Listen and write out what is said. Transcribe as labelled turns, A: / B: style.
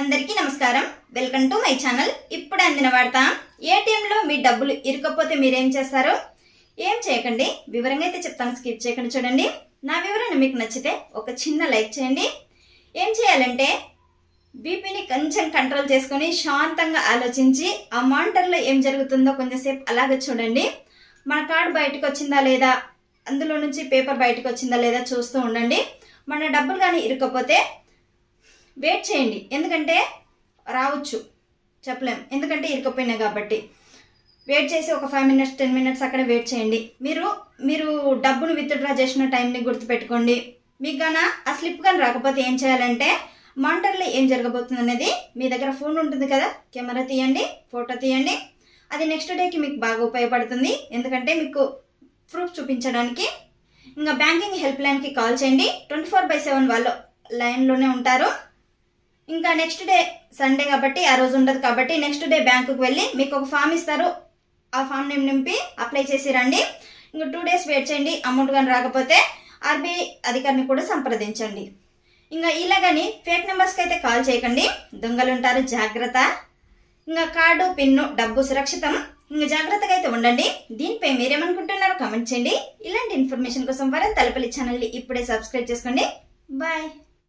A: అందరికీ నమస్కారం. Welcome to my channel ఇప్పుడు అందిన వార్త ఏటీఎంలో మీ డబ్బులు ఇరుకపోతే మీరేం చేస్తారు? ఏం చేయకండి? వివరంగా అయితే చెప్తాను స్కిప్ చేయకండి చూడండి. నా వివరణ మీకు నచ్చితే ఒక చిన్న లైక్ చేయండి. ఏం చేయాలంటే బీపీని కొంచెం కంట్రోల్ చేసుకొని శాంతంగా ఆలోచించి ఆ మానిటర్లో ఏం జరుగుతుందో కొంచెంసేపు అలాగే చూడండి. మన కార్డు బయటకు వచ్చిందా లేదా? అందులో నుంచి పేపర్ బయటకు వచ్చిందా లేదా చూస్తూ ఉండండి. మన డబ్బులు కానీ ఇరకపోతే వెయిట్ చేయండి. ఎందుకంటే రావచ్చు. చెప్పలేం. ఎందుకంటే ఇరుకపోయినాయి కాబట్టి. వెయిట్ చేసి ఒక ఫైవ్ మినిట్స్ టెన్ మినిట్స్ అక్కడ వెయిట్ చేయండి. మీరు మీరు డబ్బును విత్డ్రా చేసిన టైంని గుర్తుపెట్టుకోండి. మీకు గాన ఆ స్లిప్ కానీ రాకపోతే ఏం చేయాలంటే మానిటర్లో ఏం జరగబోతుంది అనేది మీ దగ్గర ఫోన్ ఉంటుంది కదా. కెమెరా తీయండి ఫోటో తీయండి. అది నెక్స్ట్ డేకి మీకు బాగా ఉపయోగపడుతుంది. ఎందుకంటే మీకు ప్రూఫ్ చూపించడానికి. ఇంకా బ్యాంకింగ్ హెల్ప్ లైన్కి కాల్ చేయండి. ట్వంటీ ఫోర్ బై సెవెన్ వాళ్ళు లైన్లోనే ఉంటారు. ఇంకా నెక్స్ట్ డే సండే కాబట్టి ఆ రోజు ఉండదు కాబట్టి నెక్స్ట్ డే బ్యాంకుకి వెళ్ళి మీకు ఒక ఫామ్ ఇస్తారు. ఆ ఫామ్ నేమ్ నింపి అప్లై చేసి రండి. ఇంకా టూ డేస్ వెయిట్ చేయండి అమౌంట్ కానీ రాకపోతే ఆర్బీఐ అధికారిని కూడా సంప్రదించండి. ఇంకా ఇలాగని ఫేక్ నెంబర్స్కి అయితే కాల్ చేయకండి. దొంగలు ఉంటారు జాగ్రత్త. ఇంకా కార్డు పిన్ను డబ్బు సురక్షితం. ఇంకా జాగ్రత్తగా అయితే ఉండండి. దీనిపై మీరేమనుకుంటున్నారో కమెంట్ చేయండి. ఇలాంటి ఇన్ఫర్మేషన్ కోసం వరం తలపల్లి ఛానల్ని ఇప్పుడే సబ్స్క్రైబ్ చేసుకోండి. బాయ్